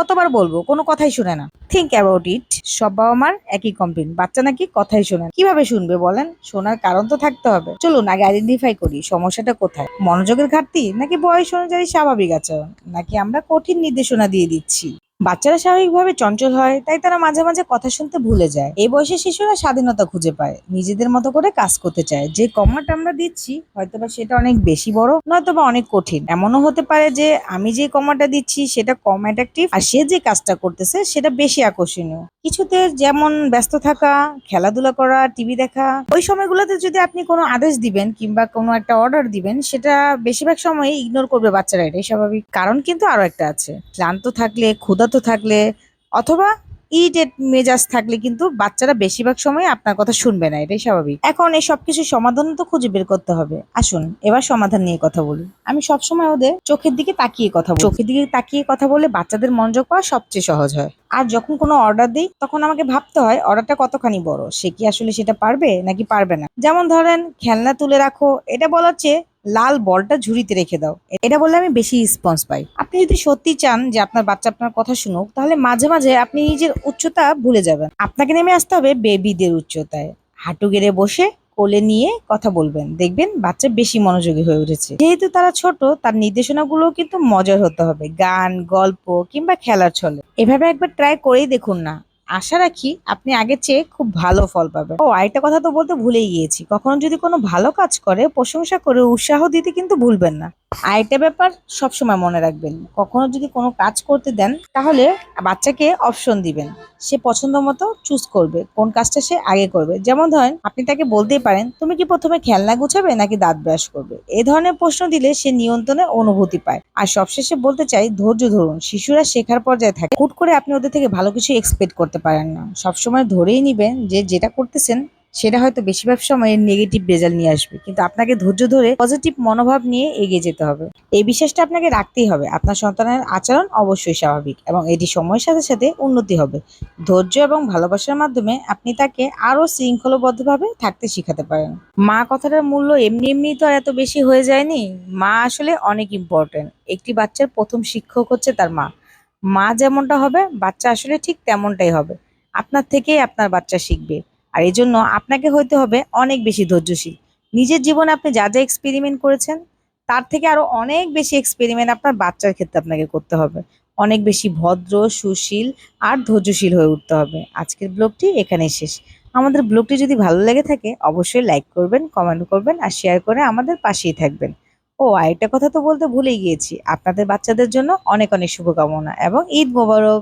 কতবার বলব? কোনো কথাই শুনে না। থিঙ্ক অ্যাবাউট ইট সব বাবা মার একই কমপ্লেন বাচ্চা নাকি কথাই শোনে। কীভাবে শুনবে বলেন? শোনার কারণ তো থাকতে হবে। চলুন, আগে আইডেন্টিফাই করি সমস্যাটা কোথায়। মনোযোগের ঘাটতি নাকি বয়স অনুযায়ী স্বাভাবিক আচরণ? নাকি আমরা কঠিন নির্দেশনা দিয়ে দিচ্ছি? বাচ্চারা স্বাভাবিকভাবে চঞ্চল হয়, তাই তারা মাঝে মাঝে কথা শুনতে ভুলে যায়। এই বয়সে শিশুরা স্বাধীনতা খুঁজে পায়, নিজেদের মতো করে কাজ করতে চায়। যে কমাটা আমরা দিচ্ছি, হয়তোবা সেটা অনেক বেশি বড়, নয়তোবা অনেক কঠিন। এমনও হতে পারে যে আমি যে কমাটা দিচ্ছি, সেটা কম অ্যাট্রাকটিভ আর সে যে কাজটা করতেছে, সেটা বেশি আকর্ষণীয়। কিছুতে যেমন ব্যস্ত থাকা, খেলাধুলা করা, টিভি দেখা, ওই সময়গুলোতে যদি আপনি কোনো আদেশ দিবেন কিংবা কোনো একটা অর্ডার দিবেন, সেটা বেশিরভাগ সময় ইগনোর করবে বাচ্চারা, এটাই স্বাভাবিক। কারণ কিন্তু আরও একটা আছে, ক্লান্ত থাকলে ক্ষুধার্ত থাকলে অথবা ইরিটেট মেজাজ থাকলে কিন্তু বাচ্চারা বেশিরভাগ সময় আপনার কথা শুনবে না, এটাই স্বাভাবিক। এখন এই সবকিছু সমাধান তো খুঁজে বের করতে হবে। আসুন, এবার সমাধান নিয়ে কথা বলি। আমি সবসময় ওদের চোখের দিকে তাকিয়ে কথা বলি। চোখের দিকে তাকিয়ে কথা বলে বাচ্চাদের মনোযোগ পাওয়া সবচেয়ে সহজ হয়। আর যখন কোনো অর্ডার দিই, তখন আমাকে ভাবতে হয় অর্ডারটা কতখানি বড়? সে কি আসলে সেটা পারবে নাকি পারবে না? যেমন ধরেন, খেলনা তুলে রাখো, এটা বলার চেয়ে লাল বলটা ঝুড়িতে রেখে দাও। এটা বললে আমি বেশি রেসপন্স পাই। আপনি যদি সত্যি চান যে আপনার বাচ্চা আপনার কথা শুনুক, তাহলে মাঝে মাঝে আপনি নিজের উচ্চতা ভুলে যাবেন। আপনাকে নেমে আসতে হবে বেবিদের উচ্চতায়। হাঁটু গেড়ে বসে কোলে নিয়ে কথা বলবেন। দেখবেন বাচ্চা বেশি মনোযোগী হয়ে উঠেছে। যেহেতু তারা ছোট, তার নির্দেশনাগুলো কিন্তু মজার হতে হবে। গান, গল্প কিংবা খেলার ছলে। এভাবে একবার ট্রাই করেই দেখুন না। আশা রাখি আপনি আগের চেয়ে খুব ভালো ফল পাবেন। ও, আরেকটা কথা তো বলতে ভুলেই গিয়েছি। কখনো যদি কোনো ভালো কাজ করে, প্রশংসা করে, উৎসাহ দিতে কিন্তু ভুলবেন না। আরেকটা ব্যাপার সবসময় মনে রাখবেন, কখনো যদি কোনো কাজ করতে দেন, তাহলে বাচ্চাকে অপশন দিবেন। সে পছন্দ মতো চুজ করবে, কোন কাজটা সে আগে করবে। যেমন ধরেন, আপনি তাকে বলতেই পারেন, তুমি কি প্রথমে খেলনা গুছাবে নাকি দাঁত ব্রাশ করবে? এ ধরনের প্রশ্ন দিলে সে নিয়ন্ত্রণে অনুভূতি পায়। আর সবশেষে বলতে চাই, ধৈর্য ধরুন। শিশুরা শেখার পর্যায়ে থাকে। হুট করে আপনি ওদের থেকে ভালো কিছু এক্সপেক্ট করতে পারেন না। সবসময় ধরেই নিবেন যে যেটা করতেছেন, সেটা হয়তো বেশিরভাগ সময় নেগেটিভ রেজাল্ট নিয়ে আসবে। কিন্তু আপনাকে ধৈর্য ধরে পজিটিভ মনোভাব নিয়ে এগিয়ে যেতে হবে। এই বিশ্বাসটা আপনাকে রাখতেই হবে। আপনার সন্তানের আচরণ অবশ্যই স্বাভাবিক এবং এটি সময়ের সাথে সাথে উন্নতি হবে। ধৈর্য এবং ভালোবাসার মাধ্যমে আপনি তাকে আরও শৃঙ্খলবদ্ধভাবে থাকতে শিখাতে পারেন। মা কথাটার মূল্য এমনি এমনি তো আর এত বেশি হয়ে যায়নি। মা আসলে অনেক ইম্পর্টেন্ট একটি বাচ্চার প্রথম শিক্ষক হচ্ছে তার মা। মা যেমনটা হবে, বাচ্চা আসলে ঠিক তেমনটাই হবে। আপনার থেকেই আপনার বাচ্চা শিখবে। আর এই জন্য আপনাকে হইতে হবে অনেক বেশি ধৈর্যশীল। নিজের জীবনে আপনি যা যা এক্সপেরিমেন্ট করেছেন, তার থেকে আরও অনেক বেশি এক্সপেরিমেন্ট আপনার বাচ্চার ক্ষেত্রে আপনাকে করতে হবে। অনেক বেশি ভদ্র, সুশীল আর ধৈর্যশীল হয়ে উঠতে হবে। আজকের ব্লগটি এখানেই শেষ। আমাদের ব্লগটি যদি ভালো লেগে থাকে, অবশ্যই লাইক করবেন কমেন্ট করবেন আর শেয়ার করে আমাদের পাশেই থাকবেন। ও, আরেকটা কথা তো বলতে ভুলেই গিয়েছি। আপনাদের বাচ্চাদের জন্য অনেক অনেক শুভকামনা এবং ঈদ মোবারক।